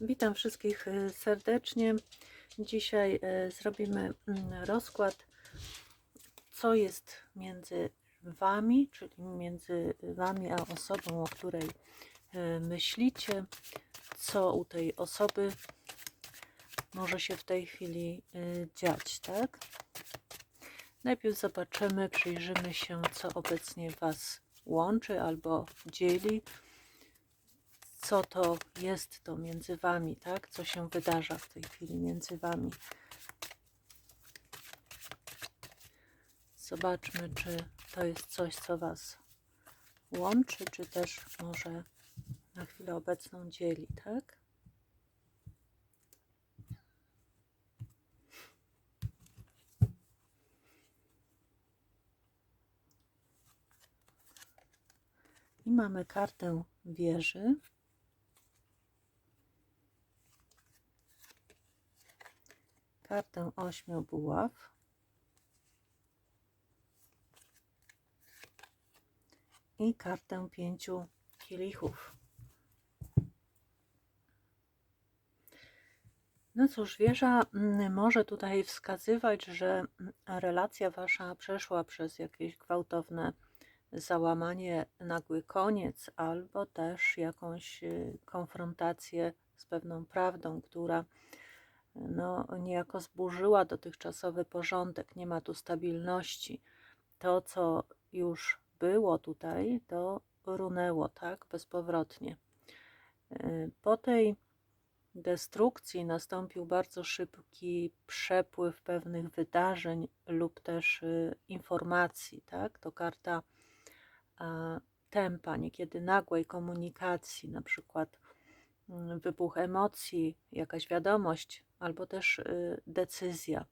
Witam wszystkich y, serdecznie. Dzisiaj y, zrobimy mm, rozkład, co jest między Wami, czyli między Wami a osobą, o której y, myślicie, co u tej osoby może się w tej chwili dziać, tak? Najpierw zobaczymy, przyjrzymy się, co obecnie Was łączy albo dzieli co to jest to między wami, tak? Co się wydarza w tej chwili między wami. Zobaczmy, czy to jest coś, co was łączy, czy też może na chwilę obecną dzieli, tak? I mamy kartę wieży. Kartę ośmiu buław. I kartę pięciu kielichów. No cóż, wieża mm, może tutaj wskazywać, że mm, relacja wasza przeszła przez jakieś gwałtowne załamanie, nagły koniec, albo też jakąś y, konfrontację z pewną prawdą, która no, niejako zburzyła dotychczasowy porządek, nie ma tu stabilności. To, co już było tutaj, to runęło, tak, bezpowrotnie. E, po tej destrukcji nastąpił bardzo szybki przepływ pewnych wydarzeń lub też y, informacji, tak, to karta tempa, niekiedy nagłej komunikacji, na przykład wybuch emocji, jakaś wiadomość albo też y, decyzja.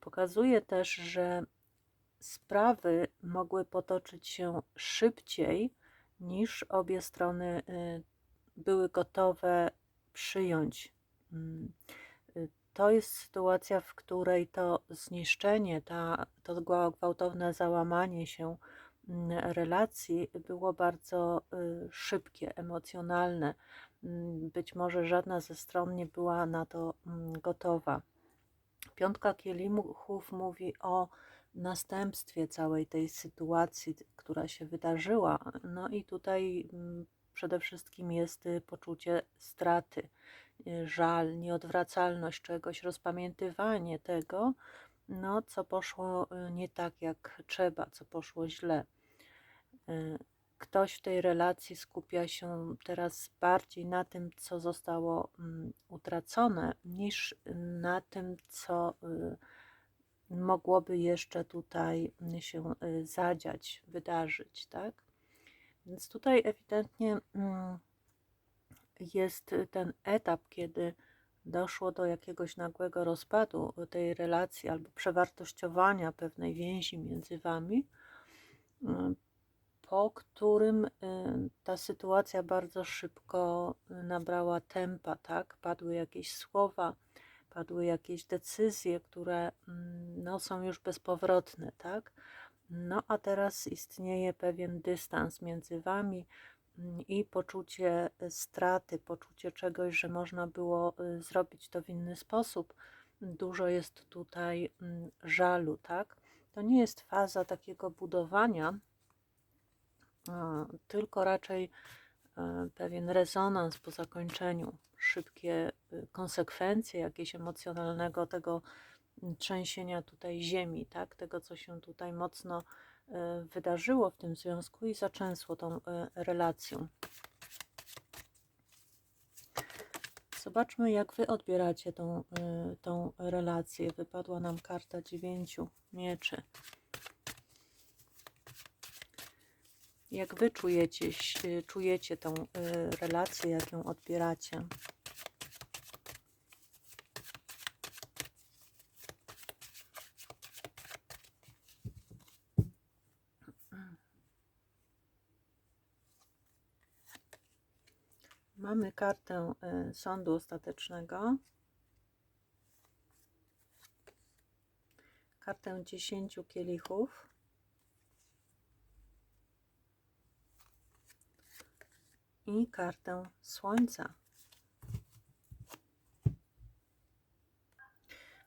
Pokazuje też, że sprawy mogły potoczyć się szybciej niż obie strony y, były gotowe przyjąć. Mm, y, to jest sytuacja, w której to zniszczenie, ta, to gwałtowne załamanie się mm, relacji było bardzo szybkie, emocjonalne. Mm, być może żadna ze stron nie była na to mm, gotowa. Piątka kielichów mówi o następstwie całej tej sytuacji, która się wydarzyła. No i tutaj mm, przede wszystkim jest y, poczucie straty, y, żal, nieodwracalność czegoś, rozpamiętywanie tego, no, co poszło y, nie tak jak trzeba, co poszło źle ktoś w tej relacji skupia się teraz bardziej na tym, co zostało mm, utracone, niż na tym, co y, mogłoby jeszcze tutaj się y, zadziać, wydarzyć, tak? Więc tutaj ewidentnie mm, jest ten etap, kiedy doszło do jakiegoś nagłego rozpadu tej relacji albo przewartościowania pewnej więzi między wami, y, po którym y, ta sytuacja bardzo szybko y, nabrała tempa, tak? Padły jakieś słowa, padły jakieś decyzje, które mm, no, są już bezpowrotne, tak? No a teraz istnieje pewien dystans między wami mm, i poczucie straty, poczucie czegoś, że można było y, zrobić to w inny sposób. Dużo jest tutaj mm, żalu, tak? To nie jest faza takiego budowania, tylko raczej e, pewien rezonans po zakończeniu, szybkie y, konsekwencje jakieś emocjonalnego tego trzęsienia tutaj ziemi, tak? tego co się tutaj mocno e, wydarzyło w tym związku i zaczęsło tą e, relacją. Zobaczmy, jak Wy odbieracie tą, tą relację. Wypadła nam karta dziewięciu mieczy. Jak wy czujecie, czujecie tą y, relację, jak ją odbieracie? Mamy kartę y, sądu ostatecznego. Kartę dziesięciu kielichów. i kartę Słońca.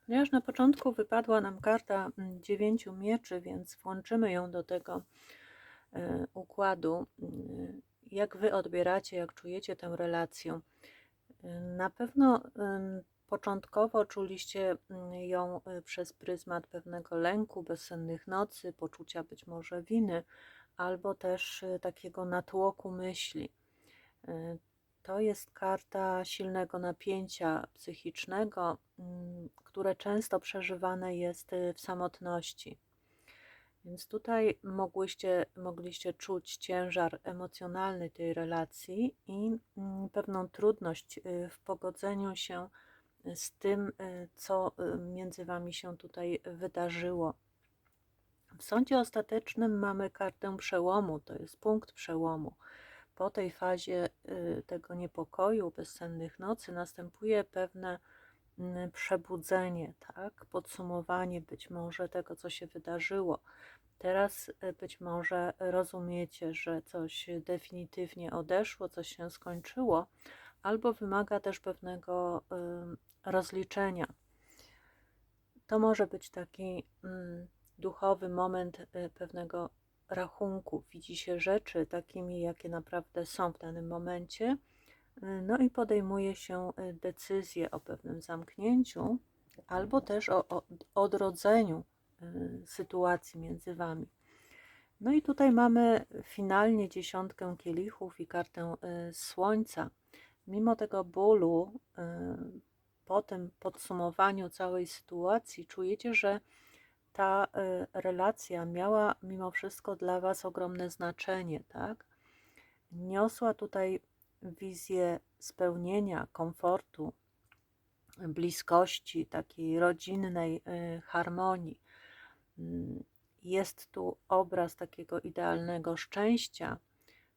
Ponieważ na początku wypadła nam karta mm, dziewięciu mieczy, więc włączymy ją do tego e, układu. Mm, jak Wy odbieracie, jak czujecie tę relację? Na pewno mm, początkowo czuliście ją e, przez pryzmat pewnego lęku, bezsennych nocy, poczucia być może winy, albo też e, takiego natłoku myśli. Y, To jest karta silnego napięcia psychicznego, mm, które często przeżywane jest y, w samotności. Więc tutaj mogłyście, mogliście czuć ciężar emocjonalny tej relacji i mm, pewną trudność y, w pogodzeniu się z tym, co między Wami się tutaj wydarzyło. W sądzie ostatecznym mamy kartę przełomu, to jest punkt przełomu. Po tej fazie y, tego niepokoju, bezsennych nocy następuje pewne mm, przebudzenie, tak? podsumowanie być może tego, co się wydarzyło. Teraz y, być może rozumiecie, że coś definitywnie odeszło, coś się skończyło, albo wymaga też pewnego y, rozliczenia. To może być taki mm, duchowy moment pewnego rachunku. Widzi się rzeczy takimi, jakie naprawdę są w danym momencie, y, no i podejmuje się y, decyzję o pewnym zamknięciu, albo też o, o odrodzeniu y, sytuacji między Wami. No i tutaj mamy finalnie dziesiątkę kielichów i kartę słońca. Mimo tego bólu, po tym podsumowaniu całej sytuacji, czujecie, że ta y, relacja miała mimo wszystko dla Was ogromne znaczenie, tak? Niosła tutaj wizję spełnienia, komfortu, bliskości, takiej rodzinnej y, harmonii. Mm, Jest tu obraz takiego idealnego szczęścia,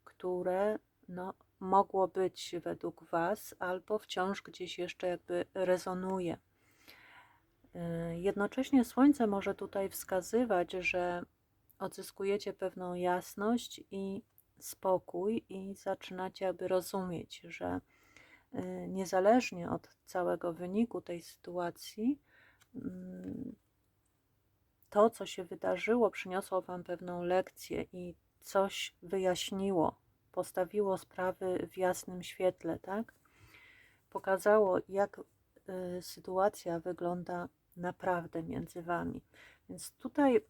które no, mogło być według Was, albo wciąż gdzieś jeszcze jakby rezonuje. Y, Jednocześnie Słońce może tutaj wskazywać, że odzyskujecie pewną jasność i spokój, i zaczynacie jakby rozumieć, że y, niezależnie od całego wyniku tej sytuacji, mm, to, co się wydarzyło, przyniosło Wam pewną lekcję i coś wyjaśniło, postawiło sprawy w jasnym świetle, tak? Pokazało, jak y, sytuacja wygląda naprawdę między Wami. Więc tutaj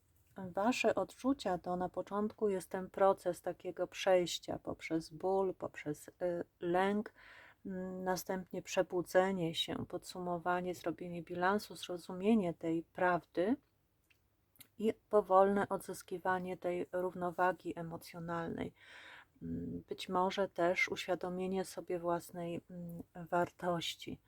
Wasze odczucia to na początku jest ten proces takiego przejścia poprzez ból, poprzez y, lęk, mm, następnie przebudzenie się, podsumowanie, zrobienie bilansu, zrozumienie tej prawdy i powolne odzyskiwanie tej równowagi emocjonalnej. Mm, Być może też uświadomienie sobie własnej mm, wartości.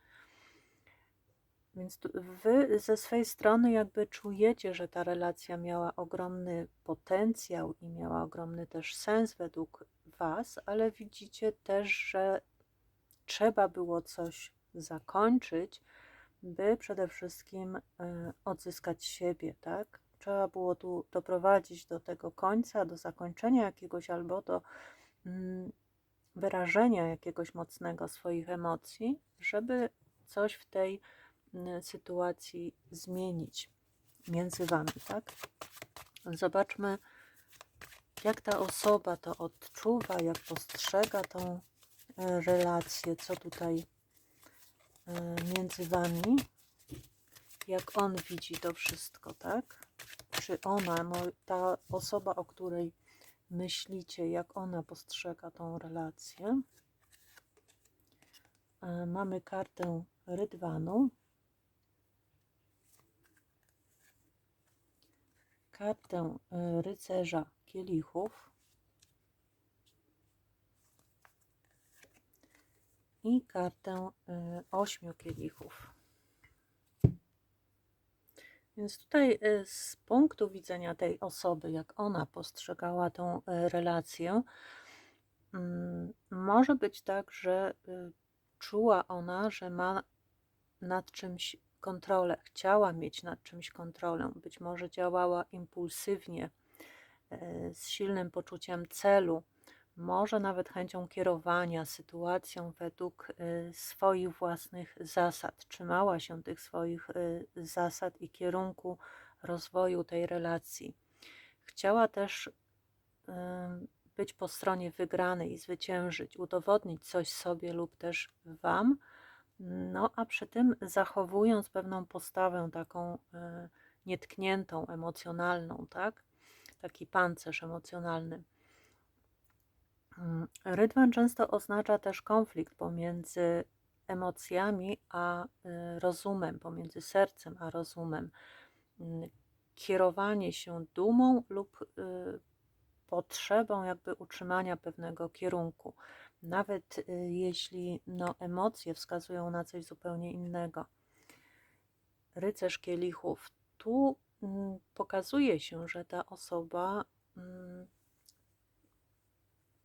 Więc wy ze swej strony jakby czujecie, że ta relacja miała ogromny potencjał i miała ogromny też sens według Was, ale widzicie też, że trzeba było coś zakończyć, by przede wszystkim y, odzyskać siebie, tak? Trzeba było tu doprowadzić do tego końca, do zakończenia jakiegoś albo do mm, wyrażenia jakiegoś mocnego swoich emocji, żeby coś w tej sytuacji zmienić między Wami, tak? Zobaczmy, jak ta osoba to odczuwa, jak postrzega tą e, relację, co tutaj e, między Wami, jak on widzi to wszystko, tak? Czy ona, ta osoba, o której myślicie, jak ona postrzega tą relację. E, Mamy kartę rydwanu, kartę e, rycerza kielichów i kartę e, ośmiu kielichów. Więc tutaj y, z punktu widzenia tej osoby, jak ona postrzegała tą relację, mm, może być tak, że czuła ona, że ma nad czymś kontrolę, chciała mieć nad czymś kontrolę, być może działała impulsywnie, z silnym poczuciem celu, może nawet chęcią kierowania sytuacją według y, swoich własnych zasad, trzymała się tych swoich y, zasad i kierunku rozwoju tej relacji. Chciała też być po stronie wygranej, zwyciężyć, udowodnić coś sobie lub też Wam, no a przy tym zachowując pewną postawę taką nietkniętą, emocjonalną, tak? Taki pancerz emocjonalny. Mm, Rydwan często oznacza też konflikt pomiędzy emocjami a y, rozumem, pomiędzy sercem a rozumem. Mm, Kierowanie się dumą lub y, potrzebą jakby utrzymania pewnego kierunku, nawet y, jeśli no, emocje wskazują na coś zupełnie innego. Rycerz kielichów. Tu mm, pokazuje się, że ta osoba mm,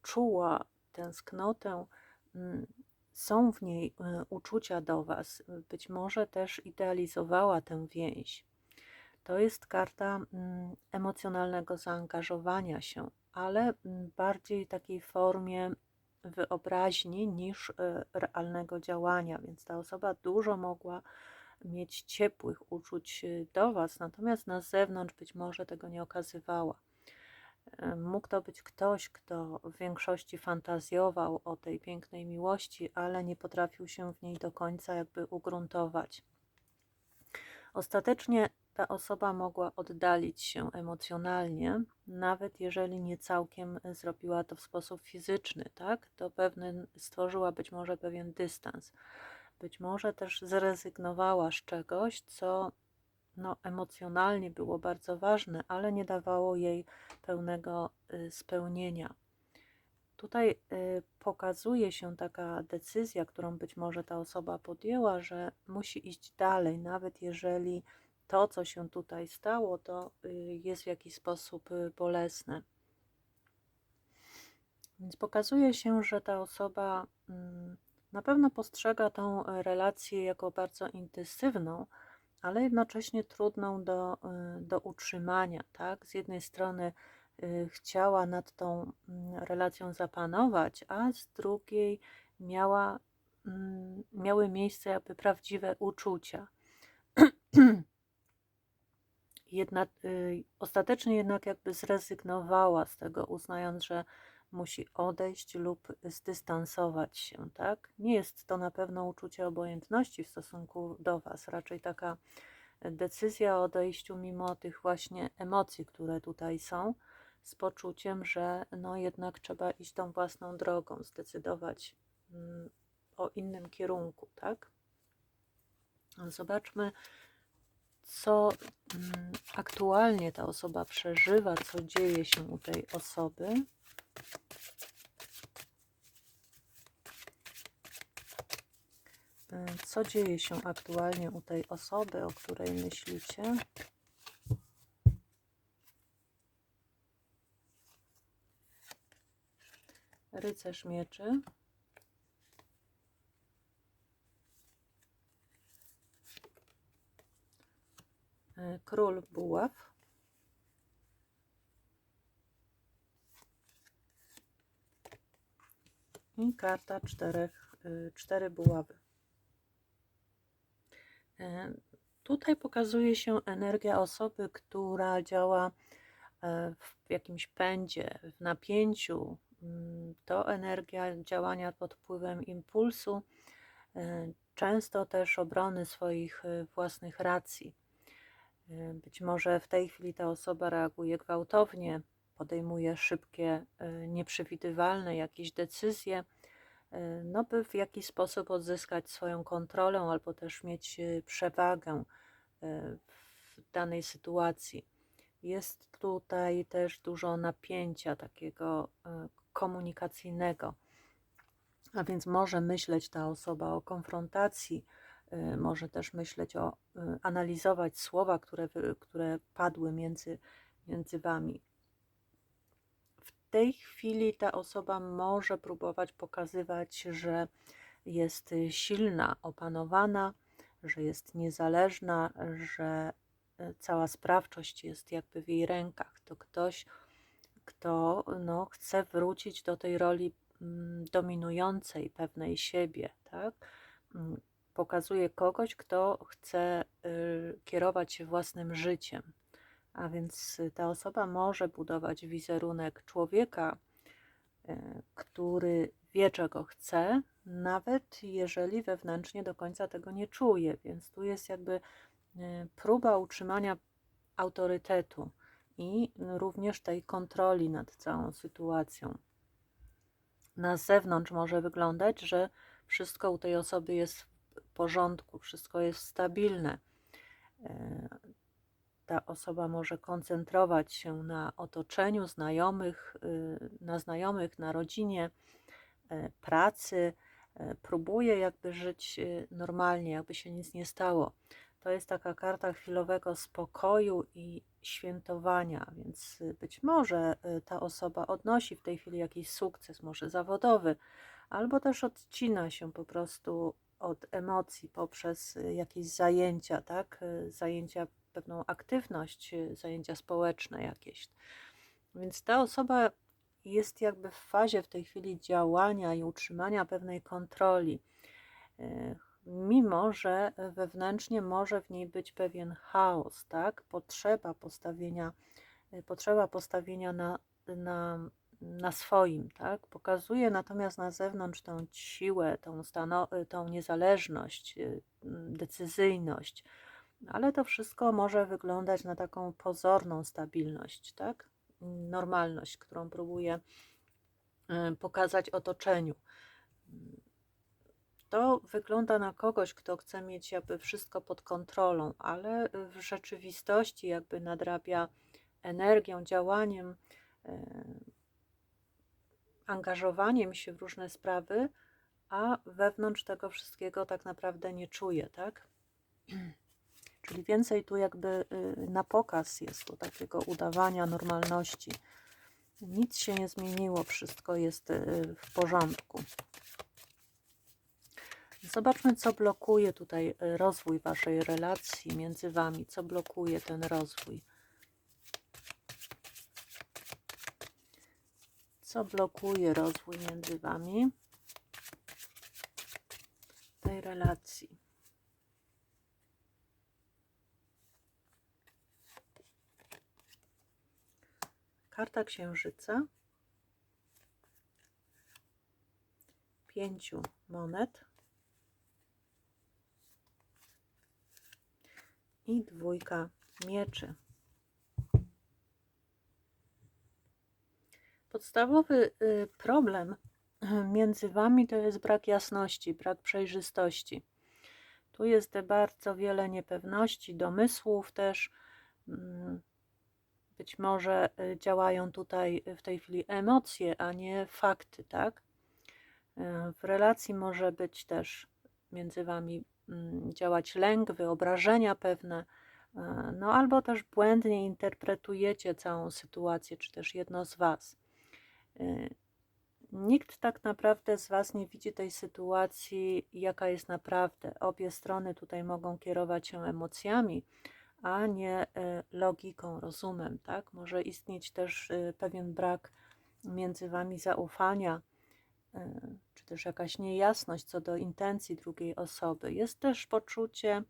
czuła tęsknotę, mm, są w niej y, uczucia do Was, być może też idealizowała tę więź. To jest karta emocjonalnego zaangażowania się, ale bardziej takiej formie wyobraźni niż y, realnego działania, więc ta osoba dużo mogła mieć ciepłych uczuć y, do Was, natomiast na zewnątrz być może tego nie okazywała. Mógł to być ktoś, kto w większości fantazjował o tej pięknej miłości, ale nie potrafił się w niej do końca jakby ugruntować. Ostatecznie ta osoba mogła oddalić się emocjonalnie, nawet jeżeli nie całkiem zrobiła to w sposób fizyczny, tak? To pewny, stworzyła być może pewien dystans. Być może też zrezygnowała z czegoś, co no, emocjonalnie było bardzo ważne, ale nie dawało jej pełnego y, spełnienia. Tutaj y, pokazuje się taka decyzja, którą być może ta osoba podjęła, że musi iść dalej, nawet jeżeli to, co się tutaj stało, to y, jest w jakiś sposób bolesne. Więc pokazuje się, że ta osoba mm, na pewno postrzega tą relację jako bardzo intensywną, ale jednocześnie trudną do, y, do utrzymania. Tak? Z jednej strony y, chciała nad tą mm, relacją zapanować, a z drugiej miała, mm, miały miejsce jakby prawdziwe uczucia. Jednak, y, ostatecznie jednak jakby zrezygnowała z tego, uznając, że musi odejść lub zdystansować się, tak? Nie jest to na pewno uczucie obojętności w stosunku do Was, raczej taka decyzja o odejściu mimo tych właśnie emocji, które tutaj są, z poczuciem, że no jednak trzeba iść tą własną drogą, zdecydować mm, o innym kierunku, tak? Zobaczmy, co mm, aktualnie ta osoba przeżywa, co dzieje się u tej osoby. E, co dzieje się aktualnie u tej osoby, o której myślicie? Rycerz mieczy. Król buław. I karta czterech, y, cztery buławy. E, tutaj pokazuje się energia osoby, która działa e, w jakimś pędzie, w napięciu. Mm, to energia działania pod wpływem impulsu, e, często też obrony swoich własnych racji. Być może w tej chwili ta osoba reaguje gwałtownie, podejmuje szybkie, e, nieprzewidywalne jakieś decyzje, e, no by w jakiś sposób odzyskać swoją kontrolę albo też mieć e, przewagę w danej sytuacji. Jest tutaj też dużo napięcia takiego komunikacyjnego, a więc może myśleć ta osoba o konfrontacji, może też myśleć o, analizować słowa, które, które padły między, między wami tej chwili ta osoba może próbować pokazywać, że jest silna, opanowana, że jest niezależna, że e, cała sprawczość jest jakby w jej rękach. To ktoś, kto no, chce wrócić do tej roli mm, dominującej pewnej siebie, tak? Pokazuje kogoś, kto chce y, kierować się własnym życiem. A więc ta osoba może budować wizerunek człowieka, y, który wie, czego chce, nawet jeżeli wewnętrznie do końca tego nie czuje. Więc tu jest jakby y, próba utrzymania autorytetu i również tej kontroli nad całą sytuacją. Na zewnątrz może wyglądać, że wszystko u tej osoby jest porządku, wszystko jest stabilne. E, ta osoba może koncentrować się na otoczeniu znajomych, y, na znajomych, na rodzinie, e, pracy, e, próbuje jakby żyć y, normalnie, jakby się nic nie stało. To jest taka karta chwilowego spokoju i świętowania, więc y, być może ta osoba odnosi w tej chwili jakiś sukces, może zawodowy, albo też odcina się po prostu od emocji poprzez jakieś zajęcia, tak? Zajęcia, pewną aktywność, zajęcia społeczne jakieś. Więc ta osoba jest jakby w fazie w tej chwili działania i utrzymania pewnej kontroli, mimo że wewnętrznie może w niej być pewien chaos, tak? Potrzeba postawienia, potrzeba postawienia na, na na swoim, tak? Pokazuje natomiast na zewnątrz tą siłę, tą, stano- tą niezależność, y, decyzyjność, ale to wszystko może wyglądać na taką pozorną stabilność, tak? Normalność, którą próbuje y, pokazać otoczeniu. To wygląda na kogoś, kto chce mieć jakby wszystko pod kontrolą, ale w rzeczywistości jakby nadrabia energią, działaniem, y, angażowaniem się w różne sprawy, a wewnątrz tego wszystkiego tak naprawdę nie czuje, tak? Czyli więcej tu jakby y, na pokaz jest tu takiego udawania normalności. Nic się nie zmieniło, wszystko jest y, w porządku. Zobaczmy, co blokuje tutaj y, rozwój Waszej relacji między Wami, co blokuje ten rozwój. Co blokuje rozwój między Wami tej relacji. Karta Księżyca, pięciu monet i dwójka mieczy. Podstawowy y, problem między Wami to jest brak jasności, brak przejrzystości. Tu jest bardzo wiele niepewności, domysłów też. Mm, być może y, działają tutaj w tej chwili emocje, a nie fakty, tak? Y, w relacji może być też między Wami mm, działać lęk, wyobrażenia pewne, no albo też błędnie interpretujecie całą sytuację, czy też jedno z Was. Y, nikt tak naprawdę z Was nie widzi tej sytuacji, jaka jest naprawdę. Obie strony tutaj mogą kierować się emocjami, a nie y, logiką, rozumem. Tak? Może istnieć też y, pewien brak między Wami zaufania, czy też jakaś niejasność co do intencji drugiej osoby. Jest też poczucie,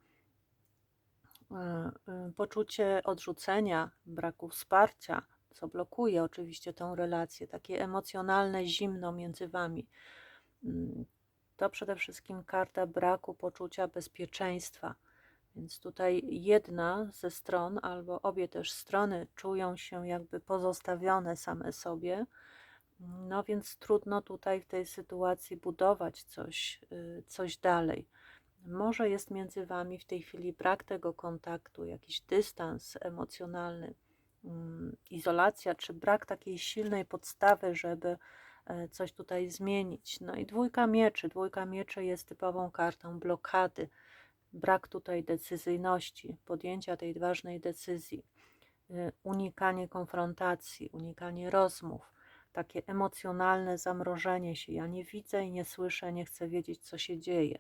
poczucie odrzucenia, braku wsparcia co blokuje oczywiście tą relację, takie emocjonalne zimno między wami. Mm, to przede wszystkim karta braku poczucia bezpieczeństwa. Więc tutaj jedna ze stron, albo obie też strony czują się jakby pozostawione same sobie. No więc trudno tutaj w tej sytuacji budować coś, y, coś dalej. Może jest między wami w tej chwili brak tego kontaktu, jakiś dystans emocjonalny izolacja, czy brak takiej silnej podstawy, żeby e, coś tutaj zmienić. No i dwójka mieczy. Dwójka mieczy jest typową kartą blokady. Brak tutaj decyzyjności, podjęcia tej ważnej decyzji, e, unikanie konfrontacji, unikanie rozmów, takie emocjonalne zamrożenie się. Ja nie widzę i nie słyszę, nie chcę wiedzieć, co się dzieje.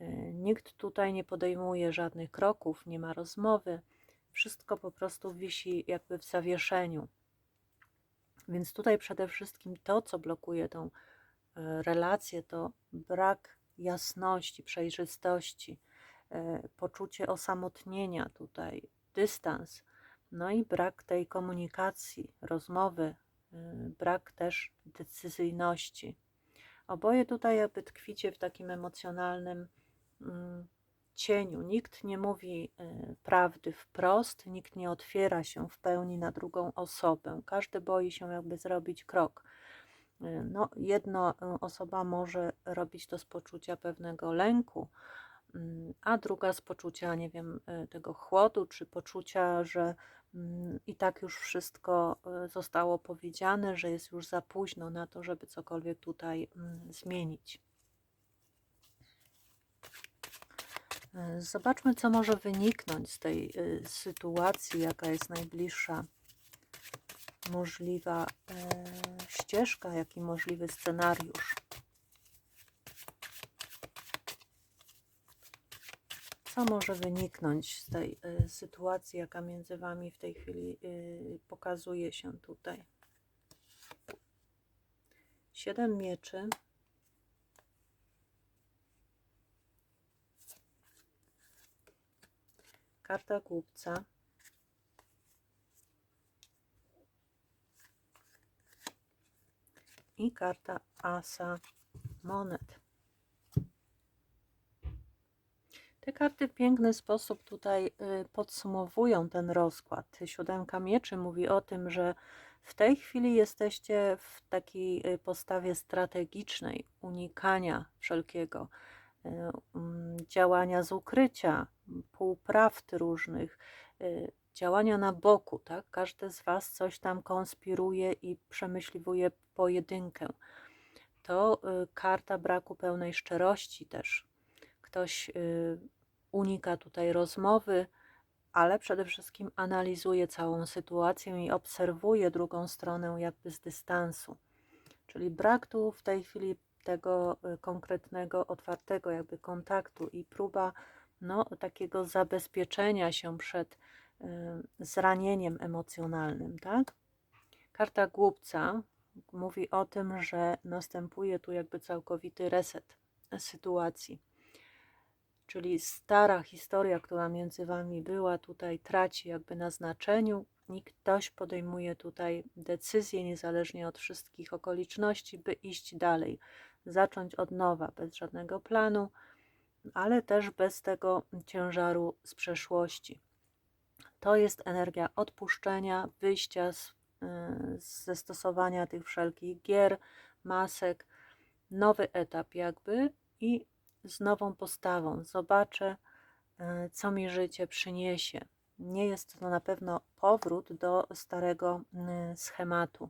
E, nikt tutaj nie podejmuje żadnych kroków, nie ma rozmowy wszystko po prostu wisi jakby w zawieszeniu. Więc tutaj przede wszystkim to, co blokuje tą e, relację, to brak jasności, przejrzystości, e, poczucie osamotnienia tutaj, dystans, no i brak tej komunikacji, rozmowy, e, brak też decyzyjności. Oboje tutaj jakby tkwicie w takim emocjonalnym mm, cieniu. Nikt nie mówi y, prawdy wprost, nikt nie otwiera się w pełni na drugą osobę. Każdy boi się jakby zrobić krok. Y, no, jedna y, osoba może robić to z poczucia pewnego lęku, mm, a druga z poczucia, nie wiem, tego chłodu, czy poczucia, że mm, i tak już wszystko zostało powiedziane, że jest już za późno na to, żeby cokolwiek tutaj mm, zmienić. Zobaczmy, co może wyniknąć z tej e, sytuacji, jaka jest najbliższa możliwa e, ścieżka, jaki możliwy scenariusz. Co może wyniknąć z tej sytuacji, jaka między Wami w tej chwili pokazuje się tutaj? Siedem mieczy. Karta głupca, i karta asa monet. Te karty w piękny sposób tutaj y, podsumowują ten rozkład. Siódemka mieczy mówi o tym, że w tej chwili jesteście w takiej y, postawie strategicznej, unikania wszelkiego działania z ukrycia, półprawd różnych, y, działania na boku, tak? Każdy z Was coś tam konspiruje i przemyśliwuje pojedynkę. To y, karta braku pełnej szczerości też. Ktoś y, unika tutaj rozmowy, ale przede wszystkim analizuje całą sytuację i obserwuje drugą stronę jakby z dystansu. Czyli brak tu w tej chwili tego konkretnego, otwartego jakby kontaktu i próba no, takiego zabezpieczenia się przed y, zranieniem emocjonalnym, tak? Karta głupca mówi o tym, że następuje tu jakby całkowity reset sytuacji. Czyli stara historia, która między wami była, tutaj traci jakby na znaczeniu i ktoś podejmuje tutaj decyzję, niezależnie od wszystkich okoliczności, by iść dalej, zacząć od nowa, bez żadnego planu, ale też bez tego ciężaru z przeszłości. To jest energia odpuszczenia, wyjścia z, y, ze stosowania tych wszelkich gier, masek, nowy etap jakby i z nową postawą. Zobaczę, y, co mi życie przyniesie. Nie jest to na pewno powrót do starego y, schematu.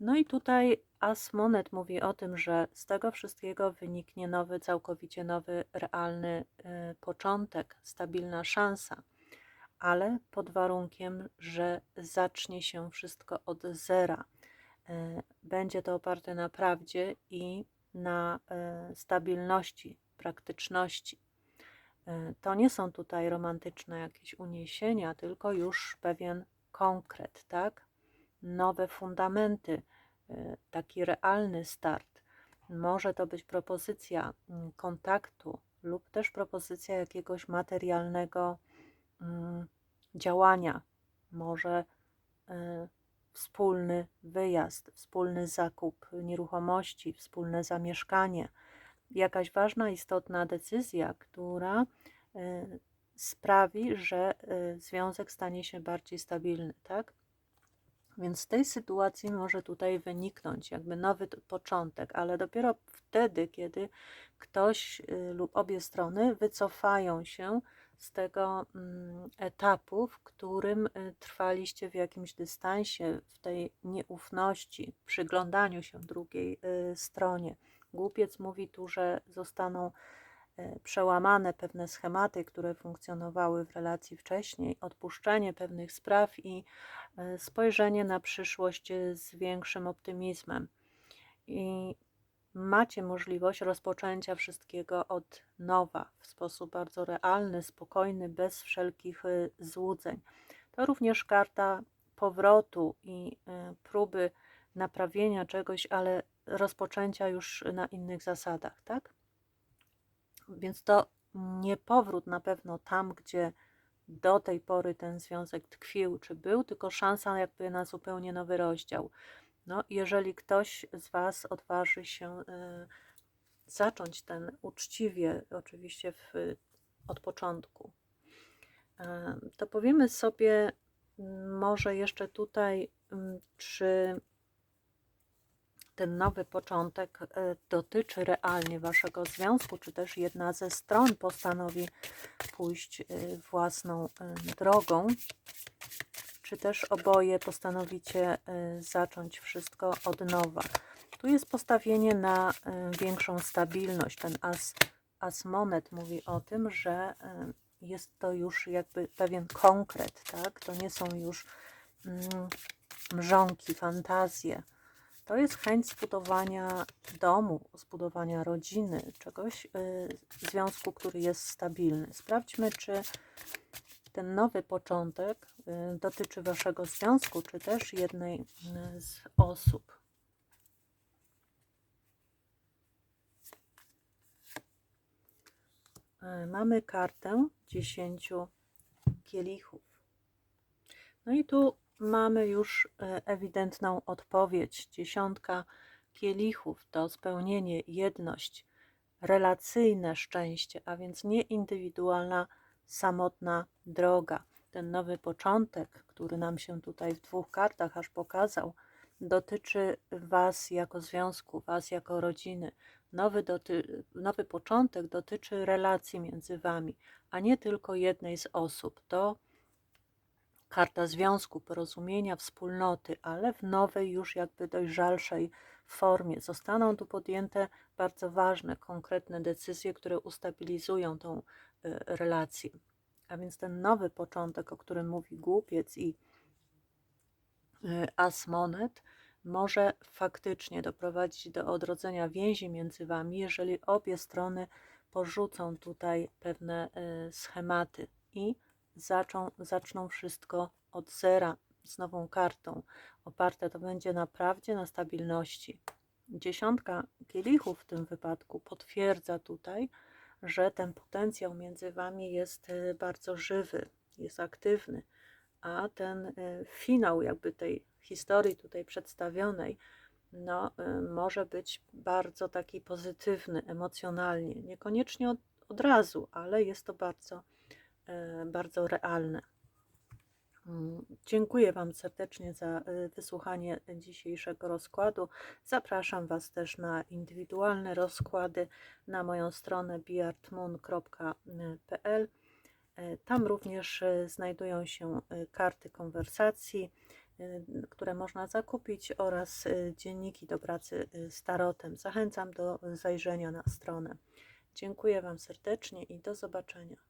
No i tutaj As Monet mówi o tym, że z tego wszystkiego wyniknie nowy, całkowicie nowy, realny y, początek, stabilna szansa, ale pod warunkiem, że zacznie się wszystko od zera. Y, będzie to oparte na prawdzie i na y, stabilności, praktyczności. To nie są tutaj romantyczne jakieś uniesienia, tylko już pewien konkret, tak? Nowe fundamenty E, taki realny start. Może to być propozycja mm, kontaktu lub też propozycja jakiegoś materialnego mm, działania. Może e, wspólny wyjazd, wspólny zakup nieruchomości, wspólne zamieszkanie, jakaś ważna, istotna decyzja, która e, sprawi, że związek stanie się bardziej stabilny, tak? Więc z tej sytuacji może tutaj wyniknąć jakby nowy początek, ale dopiero wtedy, kiedy ktoś y, lub obie strony wycofają się z tego mm, etapu, w którym y, trwaliście w jakimś dystansie, w tej nieufności, przyglądaniu się drugiej y, stronie. Głupiec mówi tu, że zostaną przełamane pewne schematy, które funkcjonowały w relacji wcześniej, odpuszczenie pewnych spraw i E, spojrzenie na przyszłość z większym optymizmem. I macie możliwość rozpoczęcia wszystkiego od nowa, w sposób bardzo realny, spokojny, bez wszelkich e, złudzeń. To również karta powrotu i próby naprawienia czegoś, ale rozpoczęcia już na innych zasadach, tak? Więc to nie powrót na pewno tam, gdzie do tej pory ten związek tkwił czy był, tylko szansa jakby na zupełnie nowy rozdział. No, jeżeli ktoś z Was odważy się y, zacząć ten uczciwie, oczywiście w, od początku, y, to powiemy sobie może jeszcze tutaj, czy ten nowy początek e, dotyczy realnie waszego związku, czy też jedna ze stron postanowi pójść e, własną e, drogą, czy też oboje postanowicie zacząć wszystko od nowa. Tu jest postawienie na większą stabilność. Ten as, as monet mówi o tym, że jest to już jakby pewien konkret, tak? To nie są już mm, mrzonki, fantazje to jest chęć zbudowania domu, zbudowania rodziny, czegoś, yy, związku, który jest stabilny. Sprawdźmy, czy ten nowy początek yy, dotyczy Waszego związku, czy też jednej yy, z osób. Y, mamy kartę dziesięciu kielichów. No i tu mamy już e, ewidentną odpowiedź. Dziesiątka kielichów to spełnienie, jedność, relacyjne szczęście, a więc nie indywidualna, samotna droga. Ten nowy początek, który nam się tutaj w dwóch kartach aż pokazał, dotyczy Was jako związku, Was jako rodziny. Nowy, doty nowy początek dotyczy relacji między Wami, a nie tylko jednej z osób. To karta związku, porozumienia, wspólnoty, ale w nowej, już jakby dojrzalszej formie. Zostaną tu podjęte bardzo ważne, konkretne decyzje, które ustabilizują tą y, relację. A więc ten nowy początek, o którym mówi głupiec i y, as monet, może faktycznie doprowadzić do odrodzenia więzi między wami, jeżeli obie strony porzucą tutaj pewne y, schematy i zaczą, zaczną wszystko od zera z nową kartą. Oparte to będzie na prawdzie, na stabilności. Dziesiątka kielichów w tym wypadku potwierdza tutaj, że ten potencjał między wami jest y, bardzo żywy, jest aktywny, a ten y, finał jakby tej historii tutaj przedstawionej no, y, może być bardzo taki pozytywny emocjonalnie. Niekoniecznie od, od razu, ale jest to bardzo E, bardzo realne. Mm, dziękuję Wam serdecznie za e, wysłuchanie dzisiejszego rozkładu. Zapraszam Was też na indywidualne rozkłady na moją stronę biartmoon.pl. E, tam również znajdują się karty konwersacji, które można zakupić oraz dzienniki do pracy z tarotem. Zachęcam do zajrzenia na stronę. Dziękuję Wam serdecznie i do zobaczenia.